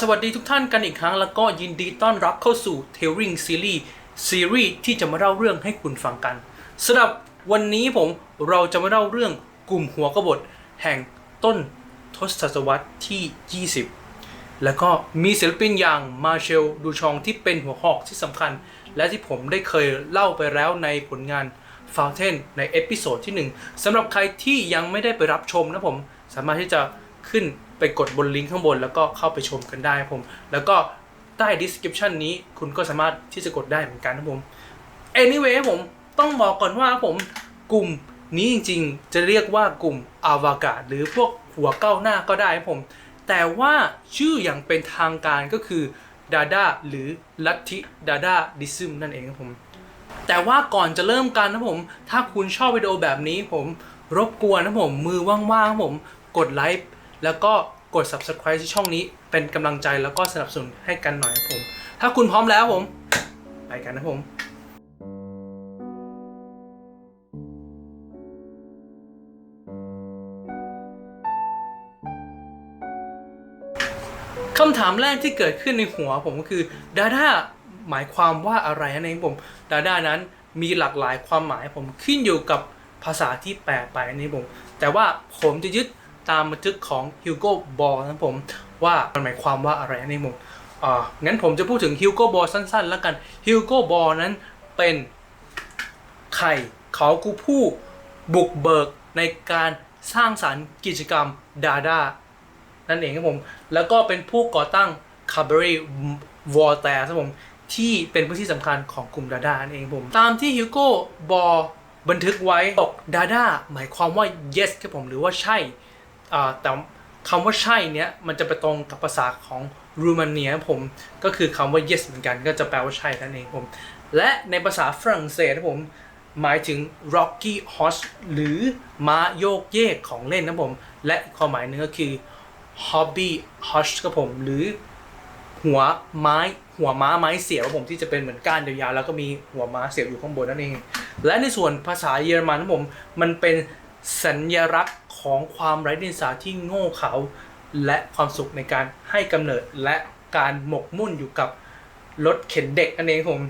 สวัสดีทุกท่านกันอีกครั้ง แล้วก็ยินดีต้อนรับเข้าสู่ Telling Series ซีรีส์ที่จะมาเล่าเรื่องให้คุณฟังกันสำหรับวันนี้ผมเราจะมาเล่าเรื่องกลุ่มหัวกบฏ แห่งต้นทศวรรษที่ 20 แล้วก็มีศิลปินอย่างมาเชลดูชองที่เป็นหัวหอกที่สำคัญ และที่ผมได้เคยเล่าไปแล้วในผลงาน Fountain ในเอพิโซดที่ 1สำหรับใครที่ยังไม่ได้ไปรับชมนะผมสามารถที่จะขึ้น ไปกดบนลิงก์ข้างบนแล้วก็เข้าไปชมกันได้ครับผม แล้วก็ใต้ description นี้คุณก็สามารถที่จะกดได้เหมือนกันนะผม anyway ผมต้องบอกก่อนว่าผมกลุ่มนี้จริงๆ จะเรียกว่ากลุ่มอวกาศ หรือพวกหัวก้าวหน้าก็ได้ครับผม แต่ว่าชื่ออย่างเป็นทางการก็คือดาดาหรือลัทธิดาดาดิซึมนั่นเองครับผม แต่ว่าก่อนจะเริ่มกันนะผม ถ้าคุณชอบวิดีโอแบบนี้ผมรบกวนนะผมมือว่างๆผมกดไลค์ แล้วก็กด subscribe ที่ช่องนี้เป็นกำลังใจแล้วก็สนับสนุนให้กันหน่อยครับผม ถ้าคุณพร้อมแล้วผม ไปกันนะผมคำถามแรกที่เกิดขึ้นในหัวผมก็คือดาด้าหมายความว่าอะไรนั่นเองผมดาด้านั้นมีหลากหลายความหมายผมขึ้นอยู่กับภาษาที่แปลไปนี่ผม แต่ว่าผมจะยึด ตามบันทึกของฮิวโก้บอลนะผมว่ามันหมายความว่าอะไรในเองผมอ่างั้นผมจะพูดถึงฮิวโก้บอลสั้นๆ แล้วกันฮิวโก้บอลนั้นเป็นใครเขากูผู้บุกเบิกในการสร้างสรรค์กิจกรรมดาด้านั่นเองครับผม แล้วก็เป็นผู้ก่อตั้ง c a b a r e t v o l t a i r e ครับผม ที่เป็นพื้นที่สำคัญของกลุ่มดาด้านั่นเองผม ตามที่ฮิวโก้บอบันทึกไว้บอกดาด้าหมายความว่า yes ครับผม หรือว่าใช่ แต่คำว่าใช่เนี้ยมันจะไปตรงกับภาษาของรูมาเนียผมก็คือคำว่า yes เหมือนกันก็จะแปลว่าใช่นั่นเองผม และในภาษาฝรั่งเศสผมหมายถึง Rocky Horse หรือม้าโยกเยกของเล่นนะผม และความหมายหนึงก็คือ Hobby Hush ครับผมหรือหัวไม้หัวม้าไม้เสียบครับผมที่จะเป็นเหมือนก้านยาวๆแล้วก็มีหัวม้าเสียบอยู่ข้างบนนั่นเอง และในส่วนภาษาเยอรมันผมมันเป็นสัญลักษณ์ ของความไร้เดียงสาที่โง่เขลาและความสุขในการให้กำเนิดและการหมกมุ่นอยู่กับรถเข็นเด็กนั่นเองครับผม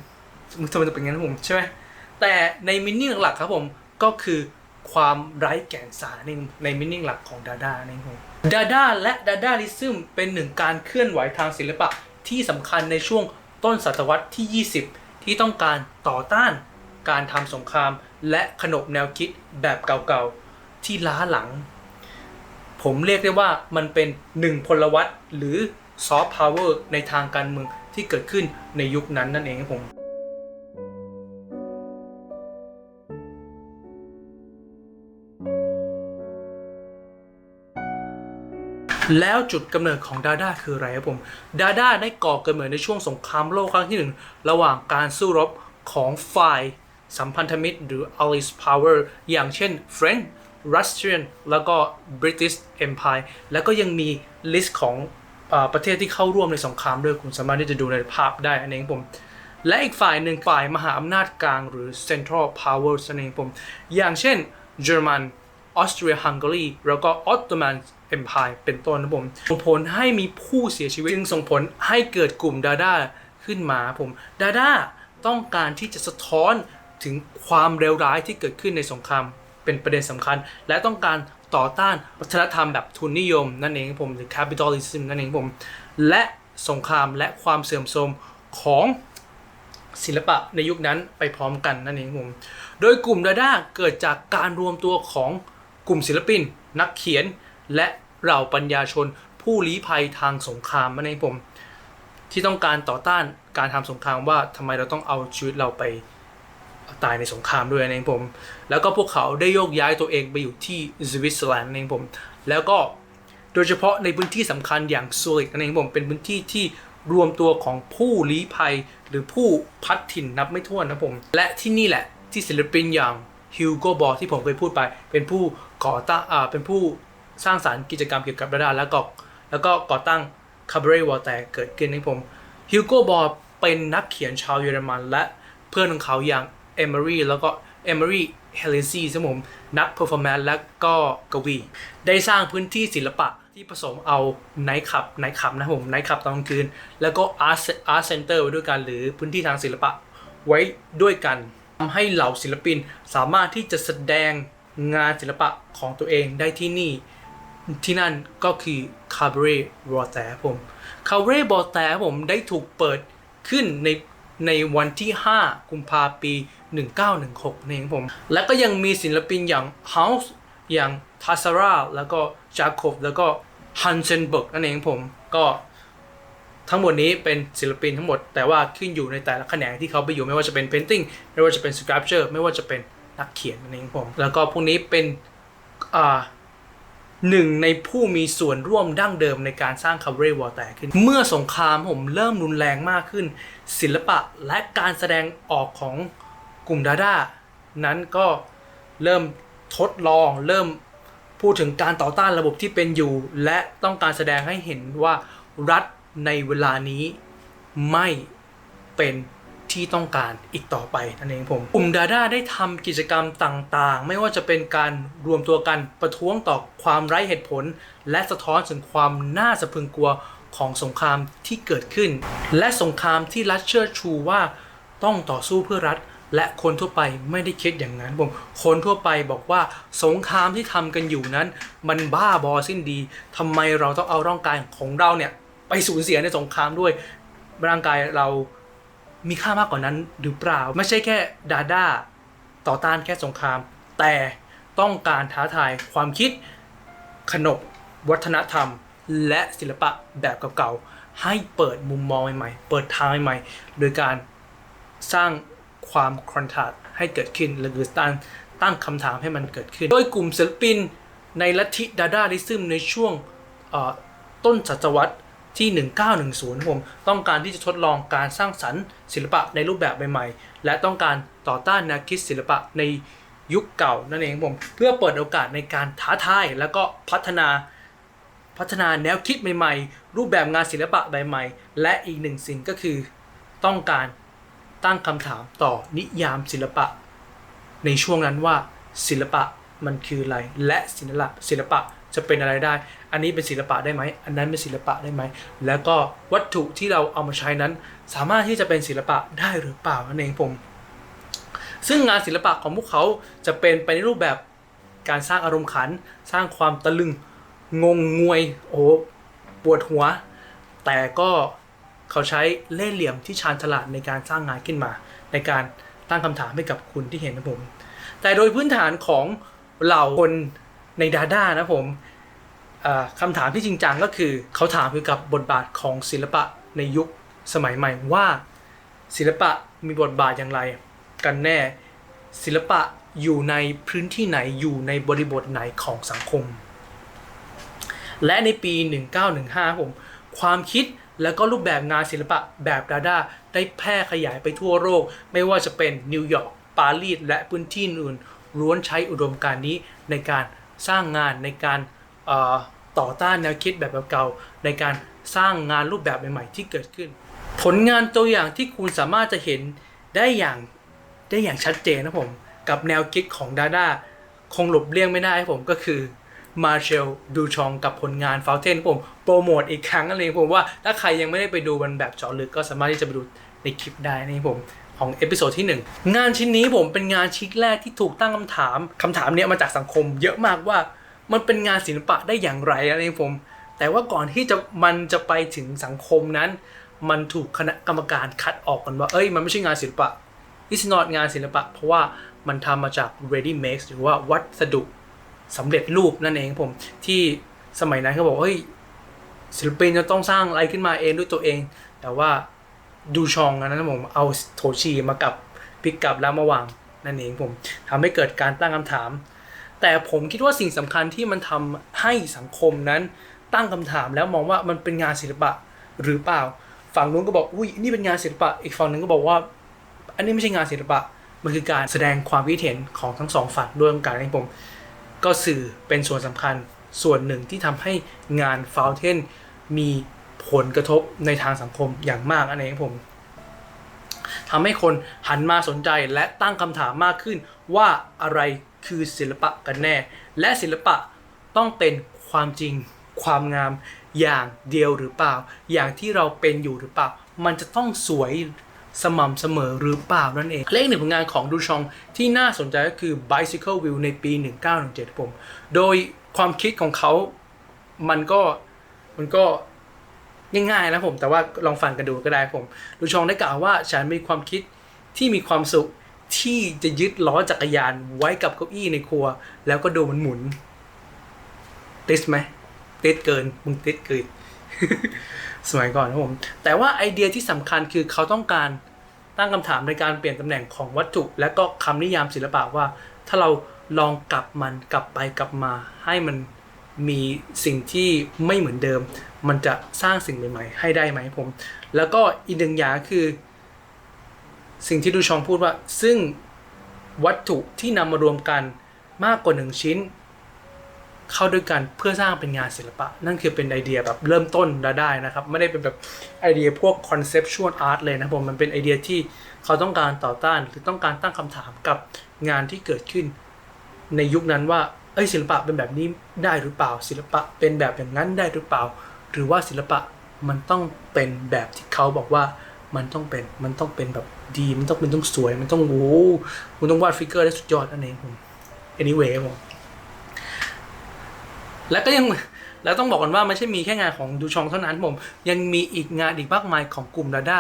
มึงทำไมจะเป็นงั้นครับผมใช่ไหมแต่ในมินนิ่งหลักๆครับผมก็คือความไร้แก่นสารในในมินนิ่งหลักของดาด้านี่ครับดาด้าและดาด้าลิซึมเป็นหนึ่งการเคลื่อนไหวทางศิลปะที่สำคัญในช่วงต้นศตวรรษที่ 20 ที่ต้องการต่อต้านการทำสงครามและขนบแนวคิดแบบเก่าๆ ที่ล้าหลัง ผมเรียกได้ว่ามันเป็นหนึ่งพลวัตหรือซอฟต์พาวเวอร์ในทางการเมืองที่เกิดขึ้นในยุคนั้นนั่นเองครับผมแล้วจุดกำเนิดของดาด้าคืออะไรครับผม ดาด้าได้ก่อกำเนิดในช่วงสงครามโลกครั้งที่หนึ่งระหว่างการสู้รบของฝ่ายสัมพันธมิตรหรือ Allies Power อย่างเช่น French Russian แล้วก็ British Empire แล้วก็ยังมีลิสต์ของอประเทศที่เข้าร่วมในสงครามด้วยคุณสามารถที่จะดูในภาพได้อันเองผม และอีกฝ่ายหนึ่งฝ่ายมหาอำนาจกลางหรือ Central Power นั่นเองผม อย่างเช่นเยอรมันออสเตรียฮังการีแล้วก็ออตโตมันเอ็มพายเป็นต้นนะผมส่งผลให้มีผู้เสียชีวิต จึงส่งผลให้เกิดกลุ่มดาด้าขึ้นมาผมดาด้าต้องการที่จะสะท้อนถึงความเลวร้ายที่เกิดขึ้นในสงคราม เป็นประเด็นสำคัญ และต้องการต่อต้านวัฒนธรรมแบบทุนนิยมนั่นเองผมหรือ capitalism นั่นเองผมและสงครามและความเสื่อมโทรมของศิลปะในยุคนั้นไปพร้อมกันนั่นเองผมโดยกลุ่มดาด้าเกิดจากการรวมตัวของกลุ่มศิลปิน นักเขียน และเหล่าปัญญาชน ผู้ลี้ภัยทางสงครามนั่นเองผมที่ต้องการต่อต้านการทำสงครามว่าทำไมเราต้องเอาชีวิตเราไป ตายในสงครามด้วยนั่นเองผม แล้วก็พวกเขาได้โยกย้ายตัวเองไปอยู่ที่สวิตเซอร์แลนด์นั่นเองผม แล้วก็โดยเฉพาะในพื้นที่สำคัญอย่างซูริกนั่นเองผมเป็นพื้นที่ที่รวมตัวของผู้ลี้ภัย หรือผู้พัดถิ่นนับไม่ถ้วนนะผม และที่นี่แหละที่ศิลปินอย่างฮิวโกบอที่ผมเคยพูดไป เป็นผู้ก่อตั้งอ่าเป็นผู้สร้างสารรค์กิจกรรมเกี่ยวกับดาราแล้วก็แล้วก็ก่อตั้งคาบเร e วอลแต่เกิดขึ้นนผมฮิวโกบอเป็นนักเขียนชาวเยอรมัน และเพื่อนของเขาอย่าง เอมิรีแล้วก็เอมิรีเฮเลซีสผมนักเพอร์ฟอร์แมนซ์และก็กวี ได้สร้างพื้นที่ศิลปะที่ผสมเอาไนท์คลับไนท์คลับนะผมไนท์คลับตอนกลางคืน แล้วก็อาร์ตอาร์ตเซ็นเตอร์ไว้ด้วยกัน หรือพื้นที่ทางศิลปะไว้ด้วยกันทำให้เหล่าศิลปินสามารถที่จะแสดงงานศิลปะของตัวเองได้ที่นี่ ที่นั่นก็คือ c a b r e b o r t e ผม c a b r e b o r t e ผมได้ถูกเปิดขึ้นใน ในวันที่ 5 กุมภาปี 1916นี่เองผม และก็ยังมีศิลปินอย่าง House อย่าง t a s s a r a แล้วก็ Jacob แล้วก็ Hansenberg นั่นเองผมก็ทั้งหมดนี้เป็นศิลปินทั้งหมด แต่ว่าขึ้นอยู่ในแต่ละแขนงที่เขาไปอยู่ไม่ว่าจะเป็น painting ไม่ว่าจะเป็น sculpture ไม่ว่าจะเป็นนักเขียนนั่นเองผม แล้วก็พวกนี้เป็นอ่า หนึ่งในผู้มีส่วนร่วมดั้งเดิมในการสร้างคาเร่วอลแต่ขึ้น เมื่อสงครามผมเริ่มรุนแรงมากขึ้น ศิลปะและการแสดงออกของกลุ่มดาด้านั้นก็เริ่มทดลองเริ่มพูดถึงการต่อต้านระบบที่เป็นอยู่ และต้องการแสดงให้เห็นว่ารัฐในเวลานี้ไม่เป็น ที่ต้องการอีกต่อไปนั่นเองผมกลุ่มดาด้าได้ทำกิจกรรมต่างๆ ไม่ว่าจะเป็นการรวมตัวกันประท้วงต่อความไร้เหตุผล และสะท้อนถึงความน่าสะพรึงกลัวของสงครามที่เกิดขึ้น และสงครามที่รัฐเชื่อชูว่าต้องต่อสู้เพื่อรัฐ และคนทั่วไปไม่ได้คิดอย่างนั้นผมคนทั่วไปบอกว่าสงครามที่ทำกันอยู่นั้น มันบ้าบอสิ้นดีทำไมเราต้องเอาร่างกายของเราเนี่ยไปสูญเสียในสงครามด้วยร่างกายเรา มีค่ามากกว่านั้นหรือเปล่า ไม่ใช่แค่ดาด้าต่อต้านแค่สงคราม แต่ต้องการท้าทายความคิดขนบวัฒนธรรม และศิลปะแบบเก่าๆให้เปิดมุมมองใหม่ๆ เปิดทางใหม่ๆ โดยการสร้างความคอนทราสต์ให้เกิดขึ้นหรือตั้งตั้งคำถามให้มันเกิดขึ้น โดยกลุ่มศิลปินในลัทธิดาดาลิซึมในช่วงต้นศตวรรษ ที่ 1910ผมต้องการที่จะทดลองการสร้างสรรค์ศิลปะในรูปแบบใหม่ๆ และต้องการต่อต้านแนวคิดศิลปะในยุคเก่านั่นเองผม เพื่อเปิดโอกาสในการท้าทายแล้วก็พัฒนาพัฒนาแนวคิดใหม่ๆ รูปแบบงานศิลปะใหม่ๆ และอีกหนึ่งสิ่งก็คือต้องการตั้งคำถามต่อนิยามศิลปะ ในช่วงนั้นว่าศิลปะมันคืออะไร และศิลปะศิลปะ จะเป็นอะไรได้ อันนี้เป็นศิลปะได้ไหม อันนั้นเป็นศิลปะได้ไหม แล้วก็วัตถุที่เราเอามาใช้นั้น สามารถที่จะเป็นศิลปะได้หรือเปล่านั่นเองผม ซึ่งงานศิลปะของพวกเขาจะเป็นไปในรูปแบบการสร้างอารมณ์ขัน สร้างความตะลึง งงงวย โอ้ปวดหัว แต่ก็เขาใช้เล่ห์เหลี่ยมที่ชาญฉลาดในการสร้างงานขึ้นมา ในการตั้งคำถามให้กับคุณที่เห็นนะผม แต่โดยพื้นฐานของเหล่าคน ในดาด้านะผมคำถามที่จริงจังก็คือเขาถามเกี่ยวกับบทบาทของศิลปะในยุคสมัยใหม่ว่าศิลปะมีบทบาทอย่างไร กันแน่ศิลปะอยู่ในพื้นที่ไหนอยู่ในบริบทไหนของสังคม และในปี 1915 ผมความคิดและก็รูปแบบงานศิลปะแบบดาดาได้แพร่ขยายไปทั่วโลกไม่ว่าจะเป็นนิวยอร์กปารีสและพื้นที่อื่นล้วนใช้อุดมการณ์นี้ในการ สร้างงานในการต่อต้านแนวคิดแบบเก่าๆในการสร้างงานรูปแบบใหม่ๆที่เกิดขึ้น ผลงานตัวอย่างที่คุณสามารถจะเห็นได้อย่างได้อย่างชัดเจนนะผมกับแนวคิดของดาดาคงหลบเลี่ยงไม่ได้ครับผมก็คือมาเชลดูชองกับผลงานฟาวเทนผมโปรโมทอีกครั้งนั่นเองผมว่าถ้าใครยังไม่ได้ไปดูมันแบบเจาะลึกก็สามารถที่จะไปดูในคลิปได้นี่ผม ของเอพิโซดที่ 1 งานชิ้นนี้ผมเป็นงานชิ้นแรกที่ถูกตั้งคำถามคำถามเนี้ยมาจากสังคมเยอะมากว่ามันเป็นงานศิลปะได้อย่างไรอะไรผม แต่ว่าก่อนที่จะมันจะไปถึงสังคมนั้น มันถูกคณะกรรมการคัดออกกันว่า เอ้ย มันไม่ใช่งานศิลปะ it's not งานศิลปะ เพราะว่ามันทำมาจาก ready made หรือว่าวัสดุสำเร็จรูปนั่นเองผมที่สมัยนั้นเขาบอกเฮ้ยศิลปินจะต้องสร้างอะไรขึ้นมาเองด้วยตัวเอง แต่ว่า ดูชองนั้นผมเอาโทชีมากับพิกกับแล้วมาวางนั่นเองผมทำให้เกิดการตั้งคำถาม แต่ผมคิดว่าสิ่งสำคัญที่มันทำให้สังคมนั้นตั้งคำถามแล้วมองว่ามันเป็นงานศิลปะหรือเปล่า ฝั่งนู้นก็บอกอุ้ยนี่เป็นงานศิลปะ อีกฝั่งหนึงก็บอกว่า อันนี้ไม่ใช่งานศิลปะมันคือการแสดงความคิดเห็นของทั้งสองฝั่งด้วยกันให้ผมก็สื่อเป็นส่วนสำคัญส่วนหนึ่งที่ทำให้งานฟาวเทนมี ผลกระทบในทางสังคมอย่างมากอันเองผมทำให้คนหันมาสนใจและตั้งคำถามมากขึ้นว่าอะไรคือศิลปะกันแน่ และศิลปะต้องเป็นความจริง ความงาม อย่างเดียวหรือเปล่า อย่างที่เราเป็นอยู่หรือเปล่า มันจะต้องสวยสม่ำเสมอหรือเปล่านั่นเองและอีกหนึ่งผลงานของดูชองที่น่าสนใจก็คือ Bicycle Wheel ในปี 1917ผม โดยความคิดของเขา มันก็ มันก็ ง่ายๆนะผม แต่ว่าลองฟังกันดูก็ได้ผม ดูชองได้กล่าวว่าฉันมีความคิดที่มีความสุขที่จะยึดล้อจักรยานไว้กับเก้าอี้ในครัว แล้วก็ดูมันหมุนติดไหมติดเกินมึงติดเกินสมัยก่อนนะผม แต่ว่าไอเดียที่สำคัญคือเขาต้องการตั้งคำถามในการเปลี่ยนตำแหน่งของวัตถุ และก็คำนิยามศิลปะว่า ถ้าเราลองกลับมันกลับไปกลับมาให้มันมีสิ่งที่ไม่เหมือนเดิม มันจะสร้างสิ่งใหม่ๆ ให้ได้ไหมผม แล้วก็อีกหนึ่งอย่างคือ สิ่งที่ดูชองพูดว่า ซึ่งวัตถุที่นำมารวมกันมากกว่าหนึ่งชิ้น เข้าด้วยกันเพื่อสร้างเป็นงานศิลปะ นั่นคือเป็นไอเดียแบบเริ่มต้นได้วได้นะครับ ไม่ได้เป็นแบบไอเดียพวก conceptual art เลยนะผมมันเป็นไอเดียที่เขาต้องการต่อต้านหรือต้องการตั้งคำถามกับงานที่เกิดขึ้น ในยุคนั้นว่าเอ้ยศิลปะเป็นแบบนี้ได้หรือเปล่า ศิลปะเป็นแบบอย่างนั้นได้หรือเปล่า หรือว่าศิลปะมันต้องเป็นแบบที่เขาบอกว่ามันต้องเป็นมันต้องเป็นแบบดีมันต้องเป็นต้องสวย มันต้องโว้วมันต้องวาดฟิกเกอร์ได้สุดยอดนั่นเองผม anyway ผมและก็ยังแล้วต้องบอกกันว่าไม่ใช่มีแค่งานของดูชองเท่านั้นผม ยังมีอีกงานอีกมากมายของกลุ่มดาด้า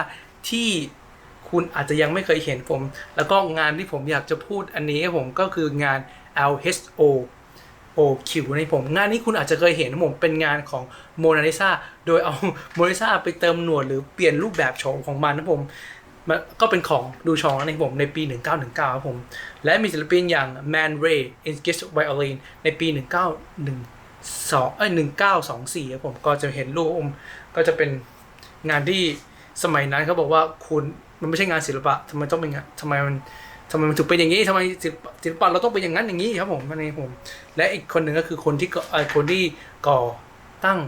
ที่คุณอาจจะยังไม่เคยเห็นผม แล้วก็งานที่ผมอยากจะพูดอันนี้ผมก็คืองาน LHO OQ ในผม งานนี้คุณอาจจะเคยเห็นผมเป็นงานของโมนาลิซาโดยเอาโมนาลิซาไปเติมหนวดหรือเปลี่ยนรูปแบบโฉมของมันนะผมมันก็เป็นของดูชองในผมในปี 1919ครับผม และมีศิลปินอย่าง Man Ray in Guest Violin ในปี 1912เอ้ย1924ครับผมก็จะเห็นรูปผมก็จะเป็นงานที่สมัยนั้นเขาบอกว่าคุณมันไม่ใช่งานศิลปะทำไมต้องเป็นงานทำไมมันำไมมันถึงเป็นอย่างนี้ทำไมศิลปะเราต้องเป็นอย่างนั้นอย่างนี้ครับผมอันผม และอีกคนหนึ่งก็คือคนที่ก่อคนที่ก่อตั้ง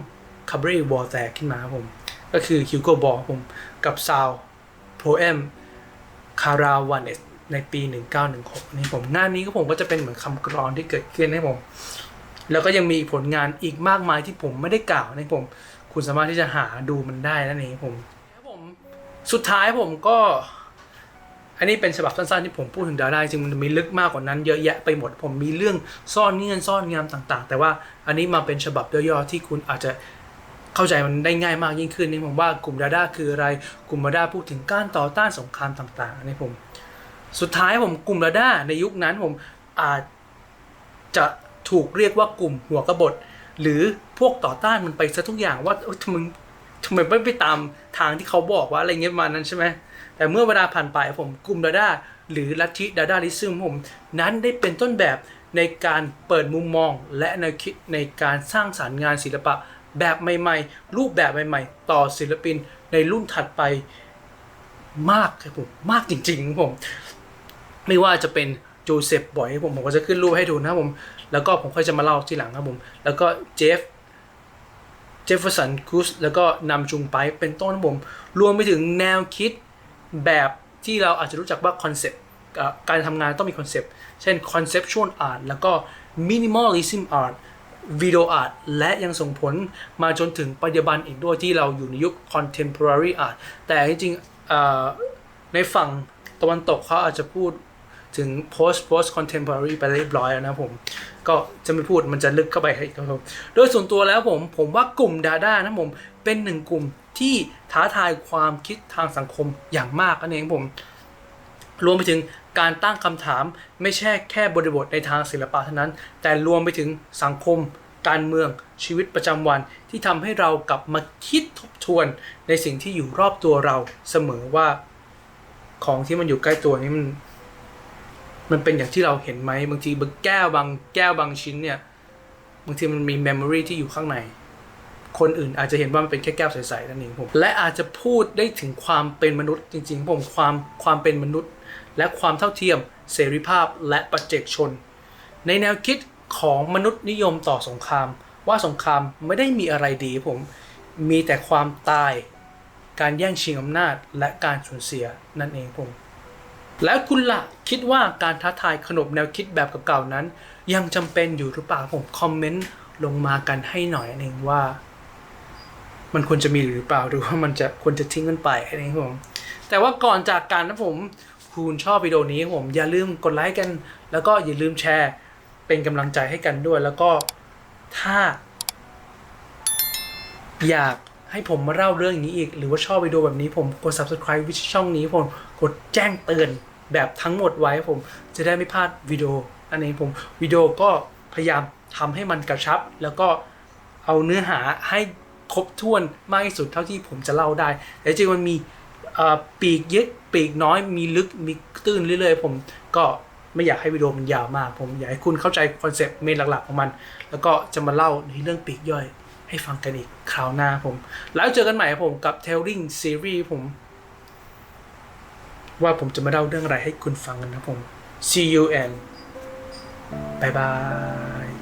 คาบรีบอลแตกขึ้นมาครับผม ก็คือฮิวโกบอผมกับซาวโพเอมคาราวานเนสในปี 1916นี่ผมงานนี้ก็ผมก็จะเป็นเหมือนคำกรอนที่เกิดขึ้นให้ผม แล้วก็ยังมีผลงานอีกมากมายที่ผมไม่ได้กล่าวนะผม คุณสามารถที่จะหาดูมันได้นั่นเองผมผม สุดท้ายผมก็ อันนี้เป็นฉบับสั้นๆที่ผมพูดถึงดาราจริงมันมีลึกมากกว่านั้นเยอะแยะไปหมดผมมีเรื่องซ่อนเงื่อนซ่อนงามต่าง ๆ แต่ว่าอันนี้มาเป็นฉบับย่อๆที่คุณอาจจะเข้าใจมันได้ง่ายมากยิ่งขึ้นนี่ผมว่ากลุ่มดาด้าคืออะไรกลุ่มดาด้าพูดถึงการต่อต้านสงครามต่างๆอันนี้ผม สุดท้ายผมกลุ่มดาด้าในยุคนั้นผมอาจจะถูกเรียกว่ากลุ่มหัวกบฏ หรือพวกต่อต้านมันไปซะทุกอย่างว่าทำไมทำไมไม่ไปตามทางที่เขาบอกว่าอะไรเงี้ยมานั้นใช่ไหม แต่เมื่อเวลาผ่านไปผมกลุ่มดาด้าหรือลัทธิดาด้าลิซึมผม นั้นได้เป็นต้นแบบในการเปิดมุมมอง และแนวคิดในการสร้างสารรค์งานศิลปะแบบใหม่ ๆ รูปแบบใหม่ ๆ ต่อศิลปินในรุ่นถัดไปมากครับผมมากจริงๆผม ไม่ว่าจะเป็นโจเซฟบอยผมผมก็จะขึ้นรูปให้ดูนะครับผม แล้วก็ผมค่อยจะมาเล่าทีหลังครับผม แล้วก็เจฟเจฟเฟอร์สันคูสแล้วก็นำจุงไปเป็นต้นผม รวมไปถึงแนวคิด แบบที่เราอาจจะรู้จักว่าคอนเซปต์การทำงานต้องมีคอนเซปต์เช่น conceptual art แล้วก็ minimalism art วิดีโออาร์ตและยังส่งผลมาจนถึงปัจจุบันอีกด้วยที่เราอยู่ในยุค contemporary art แต่จริงๆในฝั่งตะวันตกเขาอาจจะพูดถึง post post contemporary ไปเรียบร้อยแล้วนะผม ก็จะไม่พูดมันจะลึกเข้าไปครับผม โดยส่วนตัวแล้วผม ผมว่ากลุ่มดาด้านะผม เป็นหนึ่งกลุ่มที่ท้าทายความคิดทางสังคมอย่างมากนั่นเองผม รวมไปถึงการตั้งคำถามไม่ใช่แค่บริบทในทางศิลปะเท่านั้น แต่รวมไปถึงสังคม การเมืองชีวิตประจำวันที่ทำให้เรากลับมาคิดทบทวนในสิ่งที่อยู่รอบตัวเราเสมอว่าของที่มันอยู่ใกล้ตัวนี้มัน มันเป็นอย่างที่เราเห็นไหมบางทีบางแก้วบางแก้วบางชิ้นเนี่ย บางทีมันมีเมมโมรีที่อยู่ข้างใน คนอื่นอาจจะเห็นว่ามันเป็นแค่แก้วใสๆนั่นเองผมและอาจจะพูดได้ถึงความเป็นมนุษย์จริงๆผมความความเป็นมนุษย์ และความเท่าเทียมเสรีภาพและปัจเจกชน ในแนวคิดของมนุษย์นิยมต่อสงคราม ว่าสงครามไม่ได้มีอะไรดีผมมีแต่ความตายการแย่งชิงอำนาจและการสูญเสียนั่นเองผม แล้วคุณล่ะคิดว่าการท้าทายขนบแนวคิดแบบเก่าๆนั้น ยังจำเป็นอยู่หรือเปล่าผมคอมเมนต์ลงมากันให้หน่อยนั่นเองว่า มันควรจะมีหรือเปล่าหรือว่ามันจะควรจะทิ้งกันไปนั่นเองผมแต่ว่าก่อนจากการนะผมคุณชอบวิดีโอนี้ผมอย่าลืมกดไลค์กัน แล้วก็อย่าลืมแชร์เป็นกำลังใจให้กันด้วย แล้วก็ถ้า อยากให้ผมมาเล่าเรื่องอย่างนี้อีก หรือว่าชอบวิดีโอแบบนี้ผมกด subscribe วิช่องนี้ผมกดแจ้งเตือนแบบทั้งหมดไว้ผมจะได้ไม่พลาดวิดีโอ อันนี้ผมวิดีโอก็พยายามทำให้มันกระชับ แล้วก็เอาเนื้อหาให้ ครบถ้วนมากที่สุดเท่าที่ผมจะเล่าได้ แต่จริงมันมีปีกเยอะปีกน้อยมีลึกมีตื้นเรื่อยๆ ผมก็ไม่อยากให้วิดีโอมันยาวมาก ผมอยากให้คุณเข้าใจคอนเซปต์เมนหลักๆของมัน แล้วก็จะมาเล่าในเรื่องปีกย่อยให้ฟังกันอีกคราวหน้าผม แล้วเจอกันใหม่ผมกับ Telling Series ผม ว่าผมจะมาเล่าเรื่องอะไรให้คุณฟังกันนะผม see you and bye bye